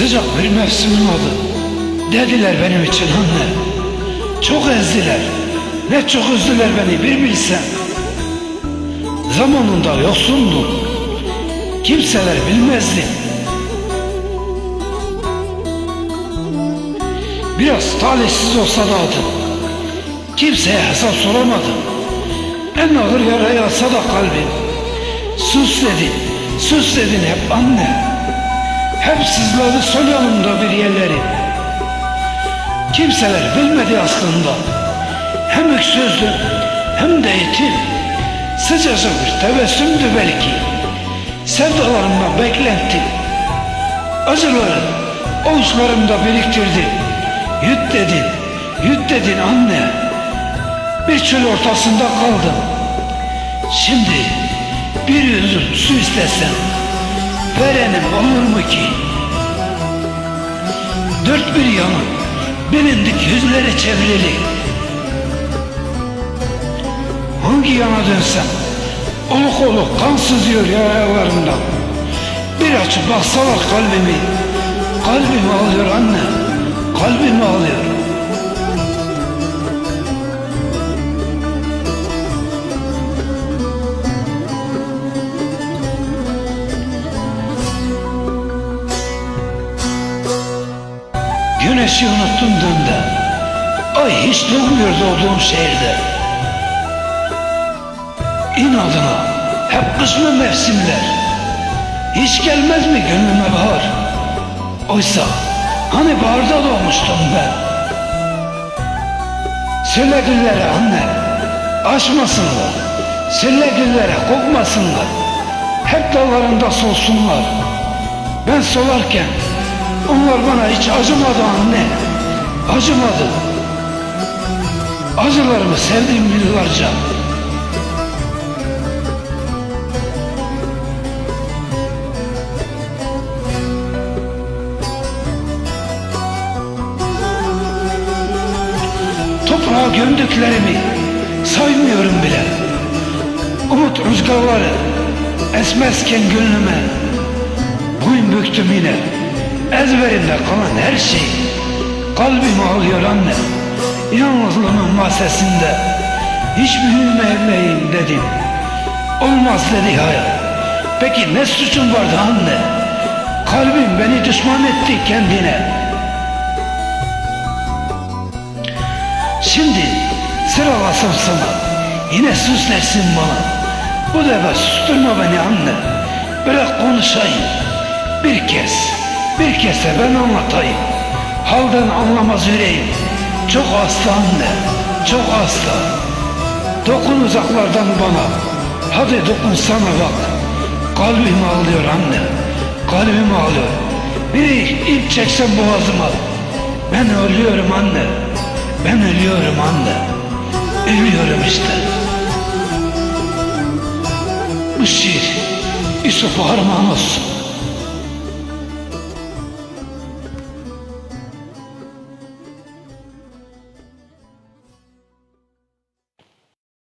Sıcak bir mevsimin adı. Dediler benim için anne. Çok ezdiler. Ne çok üzdüler beni bir bilsen. Zamanında yoksundum. Kimseler bilmezdi. Biraz talihsiz olsa da adım. Kimseye hesap soramadım. En ağır yarayı alsa da kalbim. Sus dedin, sus dedin hep anne. Hep sızladı sol yanımda bir yerleri. Kimseler bilmedi aslında. Hem öksüzdüm hem de yetim. Sıcacık bir tebessümdü belki. Sevdalarımdan beklentim. Acıları avuçlarımda biriktirdim. Yut dedin, yut dedin anne. Bir çöl ortasında kaldım. Şimdi bir yudum su istesem verenim olur mu ki? Dört bir yanı bilindik yüzlere çevrili. Hangi yana dönsem oluk oluk kan sızıyor yaralarımdan. Bir açıp baksalar kalbimi, Güneşi unuttum döndü. Ay hiç doğmuyor doğduğum şehirde. İnadına hep kışlı mevsimler. Hiç gelmez mi gönlüme bahar? Oysa hani baharda doğmuştum ben. Söyle güllere anne, açmasınlar. Söyle güllere kokmasınlar. Hep dallarında solsunlar. Ben solarken onlar bana hiç acımadı anne. Acımadı. Acılarımı sevdim yıllarca. Toprağa gömdüklerimi saymıyorum bile. Umut rüzgarları esmezken gönlüme boyun büktüm yine. Ezberimde kalan her şey kalbimi alıyor anne. Yalnızlığımın mahsesinde hiç büyümeyeyim dedim. Olmaz dedi hayat. Peki ne suçum vardı anne? Kalbim beni düşman etti kendine. Şimdi sıralasam sana yine sus dersin bana. Bu defa susturma beni anne. Bırak konuşayım. Bir kez, bir kez de ben anlatayım. Halden anlamaz yüreğim. Çok hasta anne, çok hasta. Dokun uzaklardan bana. Hadi dokun sana bak. Kalbim ağlıyor anne. Kalbim ağlıyor. Bir ip çeksem boğazıma. Ben ölüyorum anne. Ben ölüyorum anne. Ölüyorum işte. Bu şiir Yusuf'a armağan olsun.